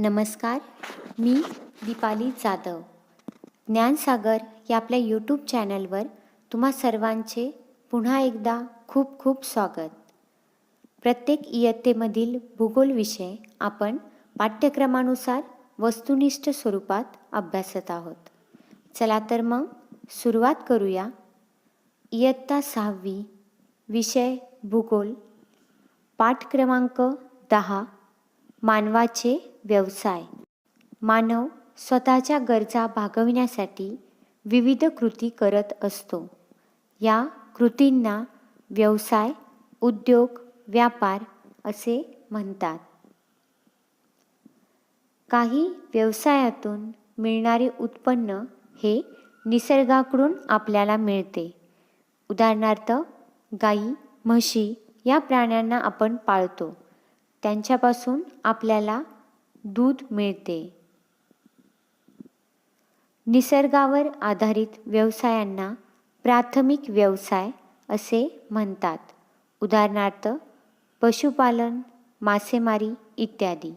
नमस्कार मी दीपाली जाधव. ज्ञानसागर या आपल्या यूट्यूब चॅनलवर तुम्हा सर्वांचे पुन्हा एकदा खूप खूप स्वागत. प्रत्येक इयत्तेमधील भूगोल विषय आपण पाठ्यक्रमानुसार वस्तुनिष्ठ स्वरूपात अभ्यासत आहोत. चला तर मग सुरुवात करूया. इयत्ता सहावी विषय भूगोल. पाठ क्रमांक दहा मानवाचे व्यवसाय. मानव स्वतःच्या गरजा भागविण्यासाठी विविध कृती करत असतो. या कृतींना व्यवसाय उद्योग व्यापार असे म्हणतात. काही व्यवसायातून मिळणारे उत्पन्न हे निसर्गाकडून आपल्याला मिळते. उदाहरणार्थ गाई म्हशी या प्राण्यांना आपण पाळतो. त्यांच्यापासून आपल्याला दूध मिळते. निसर्गावर आधारित व्यवसायांना प्राथमिक व्यवसाय असे म्हणतात. उदाहरणार्थ पशुपालन मासेमारी इत्यादी.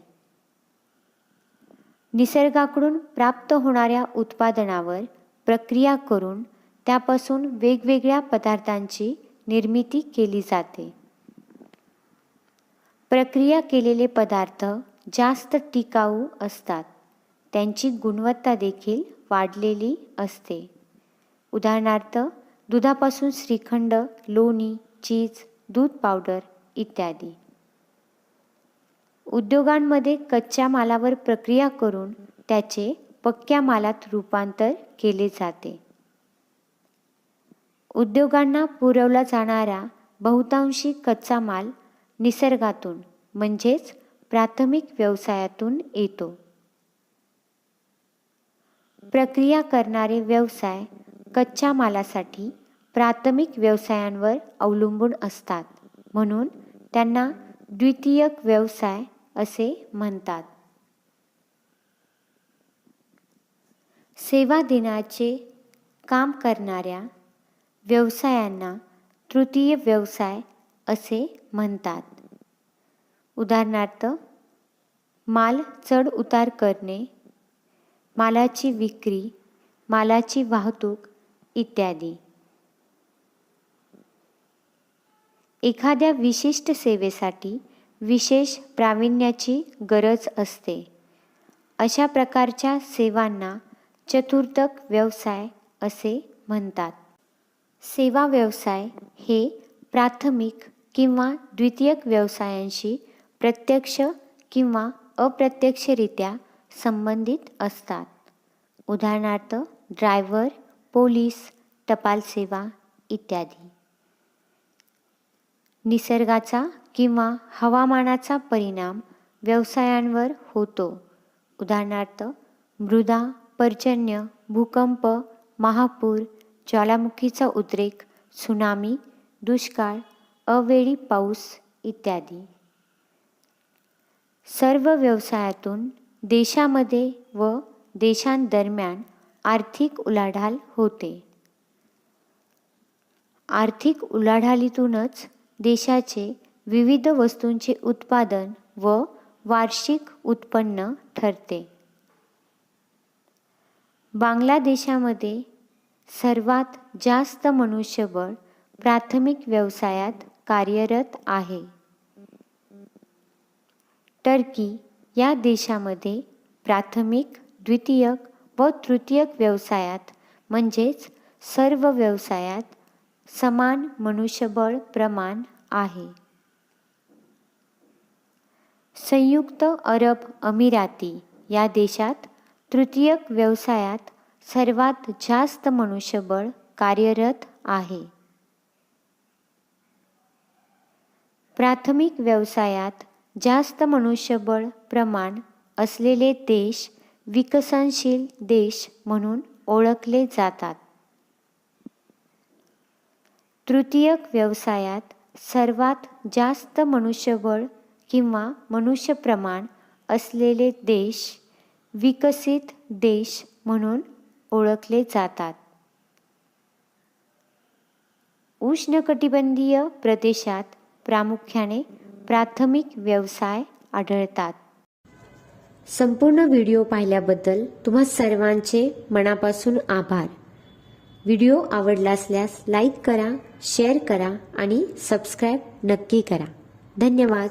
निसर्गाकडून प्राप्त होणाऱ्या उत्पादनावर प्रक्रिया करून त्यापासून वेगवेगळ्या पदार्थांची निर्मिती केली जाते. प्रक्रिया केलेले पदार्थ जास्त टिकाऊ असतात. त्यांची गुणवत्ता देखील वाढलेली असते. उदाहरणार्थ दुधापासून श्रीखंड लोणी चीज दूध पावडर इत्यादी. उद्योगांमध्ये कच्च्या मालावर प्रक्रिया करून त्याचे पक्क्या मालात रूपांतर केले जाते. उद्योगांना पुरवला जाणारा बहुतांशी कच्चा माल निसर्गातून म्हणजेच प्राथमिक व्यवसायातून येतो. प्रक्रिया करणारे व्यवसाय कच्च्या मालासाठी प्राथमिक व्यवसायांवर अवलंबून असतात म्हणून त्यांना द्वितीयक व्यवसाय असे म्हणतात. सेवा देण्याचे काम करणाऱ्या व्यवसायांना तृतीय व्यवसाय असे म्हणतात. उदाहरणार्थ माल चढ उतार करणे मालाची विक्री मालाची वाहतूक इत्यादी. एखाद्या विशिष्ट सेवेसाठी विशेष प्रावीण्याची गरज असते. अशा प्रकारच्या सेवांना चतुर्थक व्यवसाय असे म्हणतात. सेवा व्यवसाय हे प्राथमिक किंवा द्वितीयक व्यवसायांशी प्रत्यक्ष किंवा अप्रत्यक्षरित्या संबंधित असतात. उदाहरणार्थ ड्रायव्हर पोलीस टपाल सेवा इत्यादी. निसर्गाचा किंवा हवामानाचा परिणाम व्यवसायांवर होतो. उदाहरणार्थ मृदा पर्जन्य भूकंप महापूर ज्वालामुखीचा उद्रेक सुनामी दुष्काळ अवेळी पाऊस इत्यादी. सर्व व्यवसायातून देशामध्ये व देशांदरम्यान आर्थिक उलाढाल होते. आर्थिक उलाढालीतूनच देशाचे विविध वस्तूंचे उत्पादन व वार्षिक उत्पन्न ठरते. बांगलादेशामध्ये सर्वात जास्त मनुष्यबळ प्राथमिक व्यवसायात कार्यरत आहे. टर्की या देशामध्ये प्राथमिक द्वितीयक व तृतीयक व्यवसायात म्हणजेच सर्व व्यवसायात समान मनुष्यबळ प्रमाण आहे. संयुक्त अरब अमिराती या देशात तृतीयक व्यवसायात सर्वात जास्त मनुष्यबळ कार्यरत आहे. प्राथमिक व्यवसायात जास्त मनुष्यबळ प्रमाण असलेले देश विकसनशील देश म्हणून ओळखले जातात. तृतीयक व्यवसायात सर्वात जास्त मनुष्यबळ किंवा मनुष्य प्रमाण असलेले देश विकसित देश म्हणून ओळखले जातात. उष्णकटिबंधीय प्रदेशात प्रामुख्याने प्राथमिक व्यवसाय आढळतात. संपूर्ण व्हिडिओ पाहिल्याबद्दल तुम्हा सर्वांचे मनापासून आभार. व्हिडिओ आवडला असल्यास लाईक करा शेअर करा आणि सबस्क्राईब नक्की करा. धन्यवाद.